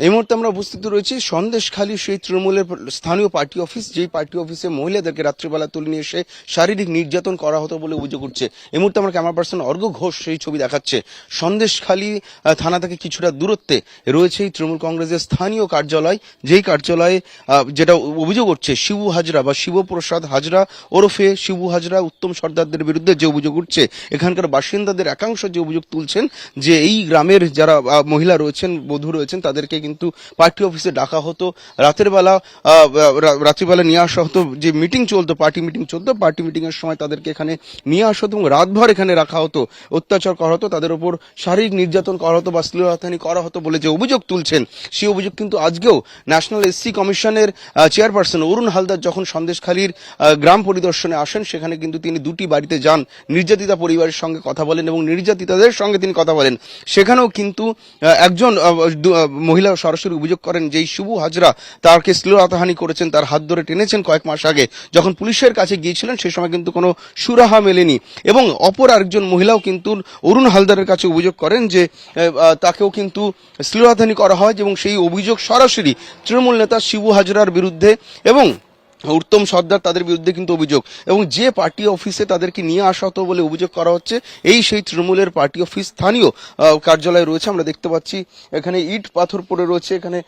এই মুহূর্তে আমরা উপস্থিত রয়েছি সন্দেশখালী সেই তৃণমূলের স্থানীয় পার্টি অফিস, যেই পার্টি অফিসে মহিলাদেরকে রাত্রিবেলা তুলে নিয়ে এসে শারীরিক নির্যাতন করা হতো বলে অভিযোগ উঠছে। এই মুহূর্তে আমার ক্যামেরা পার্সন অর্ঘ ঘোষ সেই ছবি দেখাচ্ছে। সন্দেশখালী থানা থেকে কিছুটা দূরত্বে রয়েছে এই তৃণমূল কংগ্রেসের স্থানীয় কার্যালয়, যেই কার্যালয়ে যেটা অভিযোগ উঠছে, শিবু হাজরা বা শিবপ্রসাদ হাজরা ওরফে শিবু হাজরা উত্তম সর্দারদের বিরুদ্ধে যে অভিযোগ উঠছে, এখানকার বাসিন্দাদের একাংশ যে অভিযোগ তুলছেন যে এই গ্রামের যারা মহিলা রয়েছেন, বধূ রয়েছেন, তাদেরকে কিন্তু পার্টি অফিসে ডাকা হতো। রাতের বেলা রাত্রিবেলা নিয়ে আসা হতো। যে মিটিং চলতো, পার্টি মিটিং চলতো, পার্টি মিটিং এর সময় তাদেরকে এখানে নিয়ে আসা হতো এবং রাতভর এখানে রাখা হতো। অত্যাচার করা হতো, তাদের ওপর শারীরিক নির্যাতন করা হতো বা শ্লীলতাহানি করা হতো বলে যে অভিযোগ তুলছেন, সেই অভিযোগ কিন্তু আজকেও ন্যাশনাল এসসি কমিশনের চেয়ারপারসন অরুণ হালদার যখন সন্দেশখালীর গ্রাম পরিদর্শনে আসেন, সেখানে কিন্তু তিনি দুটি বাড়িতে যান। নির্যাতিতা পরিবারের সঙ্গে কথা বলেন এবং নির্যাতিতাদের সঙ্গে তিনি কথা বলেন। সেখানেও কিন্তু একজন মহিলা সরাসরি অভিযোগ করেন যে শুভু হাজরা তাকে শ্লীলতাহানি করেছেন, তার হাত ধরে টেনেছেন কয়েক মাস আগে। যখন পুলিশের কাছে গিয়েছিলেন, সে সময় কিন্তু কোনো সুরাহা মেলেনি। এবং অপর আরেকজন মহিলাও কিন্তু অরুণ হালদারের কাছে অভিযোগ করেন যে তাকেও কিন্তু শ্লীলতাহানি করা হয় এবং সেই অভিযোগ সরাসরি তৃণমূল নেতা শিবু হাজরার বিরুদ্ধে এবং উত্তম সর্দার তাদের বিরুদ্ধে কিন্তু অভিযোগ। এবং যে পার্টি অফিসে তাদেরকে নিয়ে আসা হতো বলে অভিযোগ করা হচ্ছে, এই সেই তৃণমূলের পার্টি অফিস স্থানীয় কার্যালয় রয়েছে। আমরা দেখতে পাচ্ছি, এখানে ইট পাথর পড়ে রয়েছে। এখানে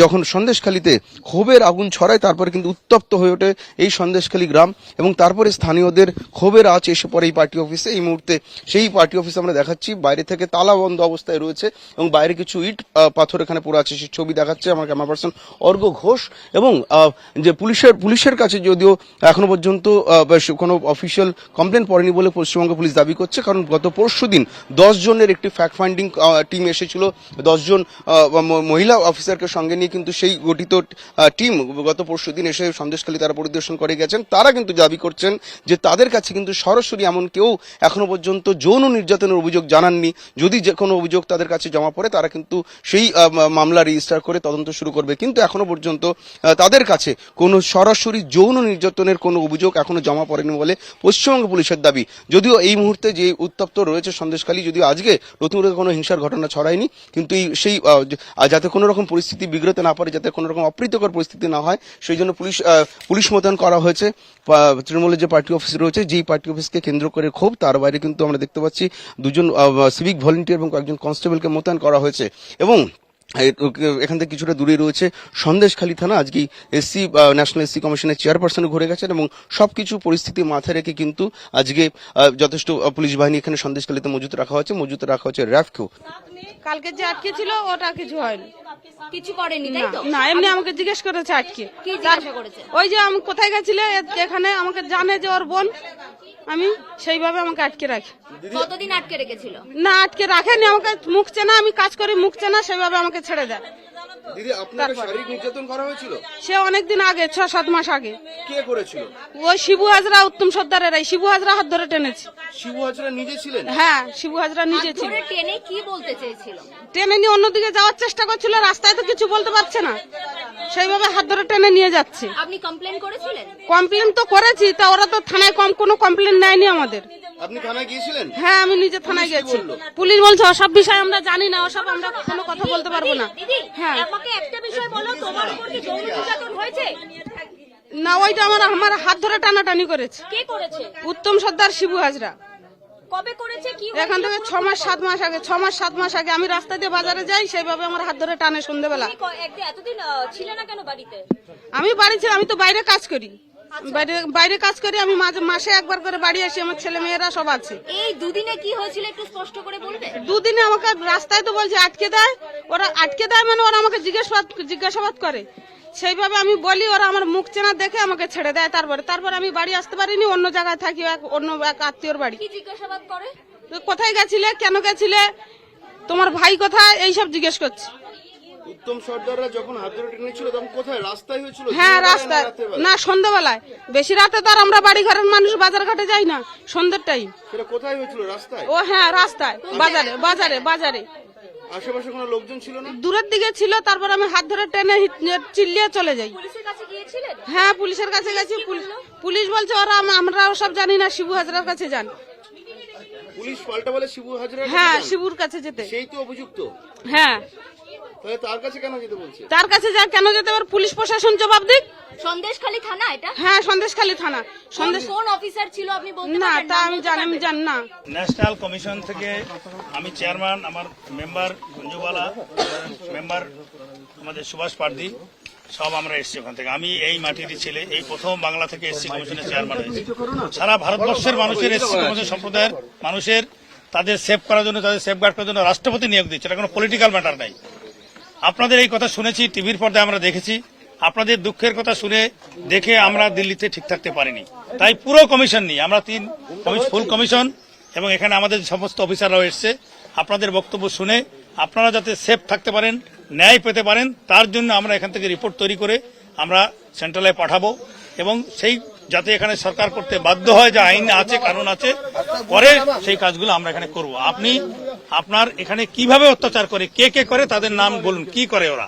যখন সন্দেশখালীতে ক্ষোভের আগুন ছড়ায়, তারপরে কিন্তু উত্তপ্ত হয়ে ওঠে এই সন্দেশখালী গ্রাম। এবং তারপরে স্থানীয়দের ক্ষোভের আঁচ এসে পড়ে এই পার্টি অফিসে। এই মুহূর্তে সেই পার্টি অফিস আমরা দেখাচ্ছি। বাইরে থেকে তালা বন্ধ অবস্থায় রয়েছে এবং বাইরে কিছু ইট পাথর এখানে পড়ে আছে। সেই ছবি দেখাচ্ছে আমার ক্যামেরা পার্সন অর্ঘ ঘোষ। এবং যে পুলিশের পুলিশের কাছে যদিও এখনও পর্যন্ত কোনো অফিসিয়াল কমপ্লেন পড়েনি বলে পশ্চিমবঙ্গ পুলিশ দাবি করছে। কারণ গত পরশু দিন দশ জনের একটি ফ্যাক্ট ফাইন্ডিং টিম এসেছিল। দশজন মহিলা অফিসারকে সঙ্গে নিয়ে কিন্তু সেই গঠিত টিম গত পরশু দিন এসে সন্দেশখালী তারা পরিদর্শন করে গেছেন। তারা কিন্তু দাবি করছেন যে তাদের কাছে কিন্তু সরাসরি এমন কেউ এখনও পর্যন্ত যৌন নির্যাতনের অভিযোগ জানাননি। যদি যে কোনো অভিযোগ তাদের কাছে জমা পড়ে, তারা কিন্তু সেই মামলা রেজিস্টার করে তদন্ত শুরু করবে। কিন্তু এখনও পর্যন্ত তাদের কাছে কোনো সরাসরি যৌন নির্যাতনের কোনো অভিযোগ এখনও জমা পড়েনি বলে পশ্চিমবঙ্গ পুলিশের দাবি। যদিও এই মুহূর্তে যে উত্তপ্ত রয়েছে সন্দেশখালী, যদিও আজকে নতুন করে কোনো হিংসার ঘটনা ছড়ায়নি, কিন্তু এই সেই যাতে কোনো রকম পরিস্থিতি বিগড়তে না পারে, যাতে কোনো রকম অপ্রীতকর পরিস্থিতি না হয়, সেই জন্য পুলিশ পুলিশ মোতায়েন করা হয়েছে। তৃণমূলের যে পার্টি অফিস রয়েছে, যেই পার্টি অফিসকে কেন্দ্র করে ক্ষোভ, তার বাইরে কিন্তু আমরা দেখতে পাচ্ছি দুজন সিভিক ভলেন্টিয়ার এবং কয়েকজন কনস্টেবলকে মোতায়েন করা হয়েছে। এবং এখান থেকে কিছুটা দূরে রয়েছে সন্দেশখালী থানা। আজকে এসসি ন্যাশনাল এসসি কমিশনের চেয়ারপারসন ঘুরে গেছেন এবং সবকিছু পরিস্থিতি মাথায় রেখে কিন্তু আজকে যথেষ্ট পুলিশ বাহিনী এখানে সন্দেশখালীতে মজুত রাখা হয়েছে। মজুত রাখা হচ্ছে র্যাফকেও। কালকে যে আটকে ছিল ওটা কিছু হয়নি। কিছু করেনি না তাই তো? না এমনি আমাকে জিজ্ঞেস করেছে আটকে। কি জিজ্ঞাসা করেছে? ওই যে আমি কোথায় গেছিলে এখানে আমাকে জানে যে ওর বোন আমি সেইভাবে আমাকে আটকে রাখি। কতদিন আটকে রেখেছিল? না আটকে রাখেনি আমাকে মুখ চেনা আমি কাজ করি মুখ চেনা সেভাবে আমাকে ছেড়ে দেয়। দিদি আপনার শারীরিক নির্যাতন করা হয়েছিল? সে অনেকদিন আগে ছ সাত মাস আগে। কে করেছিল? ওই শিবু হাজরা উত্তম সর্দারের এই শিবু হাজরা হাত ধরে টেনেছি। শিবু হাজরা নিজে ছিলেন? হ্যাঁ শিবু হাজরা নিজে ছিল। ধরে টেনে কি বলতে চেয়েছিল? টেনে নিয়ে অন্যদিকে যাওয়ার চেষ্টা করছিল রাস্তায় তো কিছু বলতে পারছে না। সেইভাবে হাত ধরে টেনে নিয়ে যাচ্ছে। আপনি কমপ্লেন করেছিলেন? কমপ্লেন তো করেছি তা ওরা তো থানায় কম কোনো কমপ্লেন নেয়নি আমাদের। আপনি থানায় গিয়েছিলেন? হ্যাঁ আমি নিজে থানায় গেছি? পুলিশ বলছে ওসব বিষয় আমরা জানি না ওসব আমরা কোনো কথা বলতে পারব না। হ্যাঁ। আমাকে একটা বিষয় বলো তোমার উপর কি যৌন নির্যাতন হয়েছে? না ওইটা আমার আমার হাত ধরে টানাটানি করেছে। কে করেছে? উত্তম সর্দার শিবু হাজরা। কবে করেছে? কি এখান থেকে ছ মাস সাত মাস আগে ছ মাস সাত মাস আগে আমি রাস্তা দিয়ে বাজারে যাই সেইভাবে আমার হাত ধরে টানে সন্ধ্যেবেলা এতদিন আহ, না কেন বাড়িতে? আমি বাড়ি ছিল আমি তো বাইরে কাজ করি। বাইরে বাইরে কাজ করি আমি মাঝে মাসে একবার করে বাড়ি আসি আমার ছেলে মেয়েরা সব আছে। এই দুদিনে কি হয়েছিল একটু স্পষ্ট করে বলবে? দুদিনে আমাকে রাস্তায় তো বলছে আটকে দেয় ওরা আটকে দেয় মানে ওরা আমাকে জিজ্ঞাসাবাদ জিজ্ঞাসাবাদ করে। সেইভাবে আমি বলি ওরা আমার মুখ চেনা দেখে আমাকে ছেড়ে দেয় তারপরে। তারপরে আমি বাড়ি আসতে পারিনি অন্য জায়গায় থাকি এক- অন্য এক আত্মীয়র বাড়ি। জিজ্ঞাসাবাদ করে? তো কোথায় গেছিলে? কেন গেছিলে? তোমার ভাই কোথায়? এইসব জিজ্ঞেস করছে। উত্তম সর্দাররা যখন হাত ধরে টেনেছিল তখন কোথায়? রাস্তায় হয়েছিল? হ্যাঁ রাস্তায়। না সন্ধ্যাবেলায়। বেশি রাতে তো আর আমরা বাড়ি ঘরের মানুষ বাজার ঘাটে যাই না সন্ধ্যের টাইম সেটা কোথায় হয়েছিল? রাস্তায়? ও হ্যাঁ রাস্তায়। বাজারে বাজারে বাজারে। আশেপাশে কোনো লোকজন ছিল না? দূরের দিকে ছিল তারপর আমি হাত ধরে টেনে চিল্লিয়ে চলে যাই। পুলিশের কাছে গিয়েছিলেন? হ্যাঁ পুলিশের কাছে গেছি। পুলিশ- পুলিশ বলছে ওরা আম- আমরা সব জানি না শিবু হাজরার কাছে যান। পুলিশ পাল্টা বলে শিবু হাজরা হ্যাঁ শিবুর কাছে যেতে। সেই তো অভিযুক্ত? হ্যাঁ। তার কাছে কেন যেতে বলছে? তার কাছে যা কেন যেতে পারে পুলিশ প্রশাসন জবাব দিক। সন্দেশখালী থানা এটা? হ্যাঁ সন্দেশখালী থানা। সন্দেশ কোন অফিসার ছিল আপনি বলতে না তা আমি জানি আমি পারবেন? না। ন্যাশনাল কমিশন থেকে আমি চেয়ারম্যান আমার মেম্বার গুঞ্জুবালা মেম্বার আমাদের সুভাষ পার্দি সব আমরা এসেছি ওখান থেকে। আমি এই মাটিরই ছেলে এই প্রথম বাংলা থেকে এসসি কমিশনের চেয়ারম্যান হয়েছি। সারা ভারতবর্ষের মানুষের এসসি কমিশন সম্প্রদায়ের মানুষের তাদের সেভ করার জন্য তাদের সেফগার্ড করার জন্য রাষ্ট্রপতি নিয়োগ দিচ্ছে এটা কোনো পলিটিক্যাল ম্যাটার নাই। আপনাদের এই কথা শুনেছি, টিভির পর্দায় আমরা দেখেছি। আপনাদের দুঃখের কথা শুনে দেখে আমরা দিল্লিতে ঠিক থাকতে পারিনি। তাই পুরো কমিশন নিয়ে, আমরা তিন ফুল কমিশন এবং এখানে আমাদের সমস্ত অফিসাররাও এসছে। আপনাদের বক্তব্য শুনে আপনারা যাতে সেফ থাকতে পারেন, ন্যায় পেতে পারেন, তার জন্য আমরা এখান থেকে রিপোর্ট তৈরি করে আমরা সেন্ট্রালে পাঠাবো। এবং সেই যাতে এখানে সরকার করতে বাধ্য হয় যে আইন আছে কানুন আছে পরে সেই কাজগুলো আমরা এখানে করব। আপনি আপনার এখানে কীভাবে অত্যাচার করে কে কে করে তাদের নাম বলুন কি করে ওরা?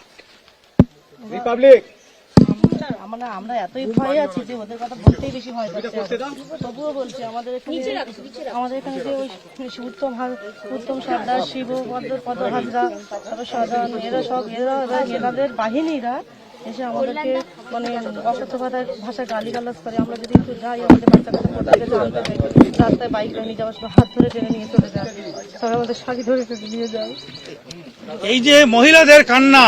আমরা আমরা এতই ভয় আছি যে ওদের কথা বলতেই বেশি ভয় পাচ্ছে তবুও বলছি আমাদের এখানে আমাদের এখানে যে ওই উত্তম হা- উত্তম সর্দার শিব পদ্ম পদ হাজরা তারপর সাধারণ এরা সব এরা এরা- এনাদের বাহিনীরা এসে আমাদেরকে মানে অকথ্য ভাষায় ভাষায় গালি গালাজ করে আমরা যদি একটু যাই আমাদের বাচ্চা কাচ্চা কোথায় যেতে রাস্তায় বাইক নিয়ে যাওয়ার সময় হাত ধরে টেনে নিয়ে চলে যায়। তবে আমাদের শাড়ি ধরে টেনে নিয়ে যায়। এই যে মহিলাদের কান্না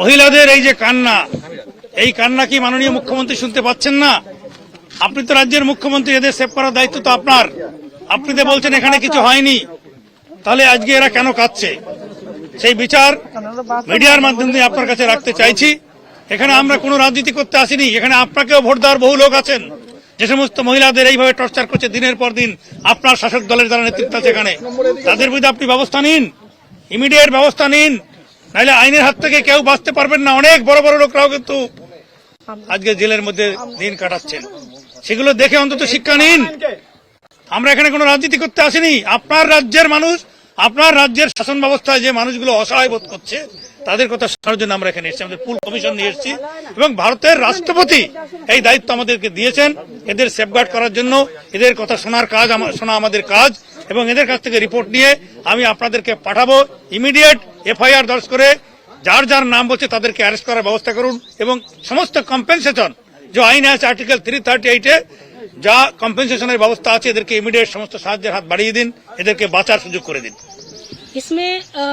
মহিলাদের এই যে কান্না এই কান্না কি মাননীয় মুখ্যমন্ত্রী শুনতে পাচ্ছেন না? আপনি তো রাজ্যের মুখ্যমন্ত্রী এদের সেভ করার দায়িত্ব তো আপনার। আপনি তো বলছেন এখানে কিছু হয়নি। তাহলে আজকে এরা কেন কাঁদছে? সেই বিচার মিডিয়ার মাধ্যম দিয়ে আপনার কাছে রাখতে চাইছি। এখানে আমরা কোনো রাজনীতি করতে আসিনি। এখানে আপনাকেও ভোট দেওয়ার বহু লোক আছেন। যে সমস্ত মহিলাদের এইভাবে টর্চার করছে দিনের পর দিন, আপনার শাসক দলের যারা নেতৃত্ব আছে এখানে, তাদের বিরুদ্ধে আপনি ব্যবস্থা নিন, ইমিডিয়েট ব্যবস্থা নিন, নাহলে আইনের হাত থেকে কেউ বাঁচতে পারবেন না। অনেক বড় বড় লোকরাও কিন্তু আজকে জেলের মধ্যে দিন কাটাচ্ছেন। সেগুলো দেখে অন্তত শিক্ষা নিন। আমরা এখানে কোনো রাজনীতি করতে আসিনি। আপনার রাজ্যের মানুষ আপনার রাজ্যের শাসন ব্যবস্থায় যে মানুষগুলো অসহায় বোধ করছে, তাদের কথা শোনার জন্য আমরা এখানে এসেছি, আমাদের ফুল কমিশন নিয়ে এসেছি। এবং ভারতের রাষ্ট্রপতি এই দায়িত্ব আমাদেরকে দিয়েছেন, এদের সেফগার্ড করার জন্য, এদের কথা শোনার কাজ শোনা আমাদের কাজ, এবং এদের কাছ থেকে রিপোর্ট নিয়ে আমি আপনাদেরকে পাঠাবো ইমিডিয়েট এফআইআর দর্জ করে, যার যার নাম বলছে তাদেরকে অ্যারেস্ট করার ব্যবস্থা করুন, এবং সমস্ত কম্পেনসেশন যে আইন আছে আর্টিকেল থ্রি থার্টি এইটে যা কম্পেনসেশনের ব্যবস্থা আছে এদেরকে ইমিডিয়েট সমস্ত সাহায্যের হাত বাড়িয়ে দিন এদেরকে বাঁচার সুযোগ করে দিন इसमें अ,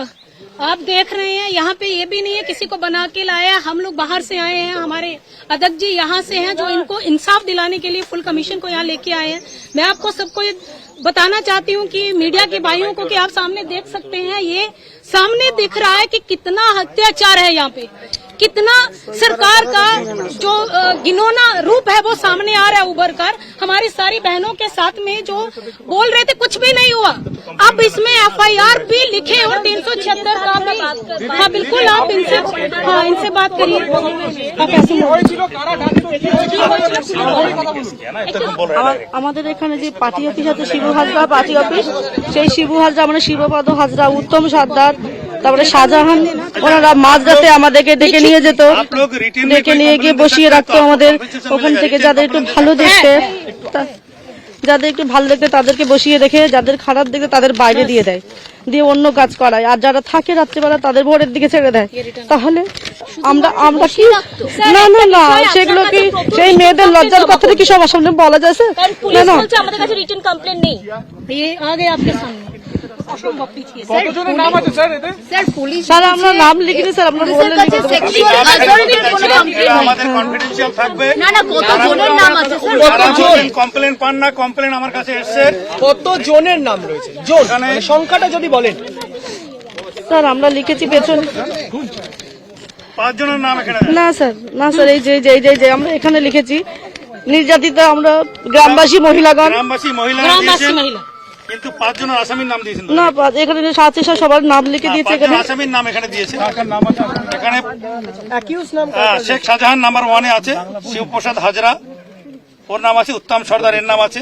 आप देख रहे हैं यहाँ पे ये भी नहीं है किसी को बना के लाया हम लोग बाहर से आए हैं हमारे अध्यक्ष जी यहाँ से हैं जो इनको इंसाफ दिलाने के लिए फुल कमीशन को यहाँ लेके आए हैं मैं आपको सबको ये बताना चाहती हूँ कि मीडिया के भाइयों को कि आप सामने देख सकते हैं ये सामने दिख रहा है कि कितना अत्याचार है यहाँ पे कितना सरकार का जो अ, घिनौना रूप है वो सामने आ रहा है उभर कर हमारी सारी बहनों के साथ में जो बोल रहे थे कुछ भी नहीं हुआ अब इसमें एफआईआर भी लिखे और तीन सौ छिहत्तर का भी हाँ बिल्कुल आप इनसे हाँ इनसे बात करिए आप ऐसे আমার- আমাদের এখানে যে পার্টি অফিস আছে শিবু হাজরা পার্টি অফিস সেই শিবু হাজরা মানে শিবপদ হাজরা উত্তম সর্দার তারপরে শাহজাহান ওনারা মাঝরাতে আমাদেরকে ডেকে নিয়ে যেত ডেকে নিয়ে গিয়ে বসিয়ে রাখতো আমাদের ওখান থেকে যাদের একটু ভালো দেখতে যাদের একটু ভালো দেখতে তাদেরকে বসিয়ে রেখে যাদের খারাপ দেখতে তাদের বাইরে দিয়ে দেয় দিয়ে অন্য কাজ করায়। আর যারা থাকে রাত্রিবেলা তাদের ভোরের দিকে ছেড়ে দেয়। তাহলে আমরা আমরা কি না না না সেগুলো কি সেই মেয়েদের লজ্জার কথাটা কি সব আসলে বলা যায় না না। আমাদের কাছে রিটার্ন কমপ্লেন নেই। আগে আপনার সামনে নাম রয়েছে? সংখ্যাটা যদি বলেন। স্যার আমরা লিখেছি পেছনে। এখানে না স্যার না স্যার এই যে যে আমরা এখানে লিখেছি নির্যাতিত আমরা গ্রামবাসী মহিলাগণ। মহিলা গ্রামবাসী মহিলা। কিন্তু পাঁচ জনের আসামির নাম দিয়েছেন না পাঁচ এখানে যে সাথে সাথে সবার নাম লিখে দিয়েছে এখানে। আসামির নাম এখানে দিয়েছে। এখানে অ্যাকিউজ শেখ শাহজাহান নাম্বার ওয়ানে আছে শিবপ্রসাদ হাজরা ওর নাম আছে উত্তম সর্দার এর নাম আছে।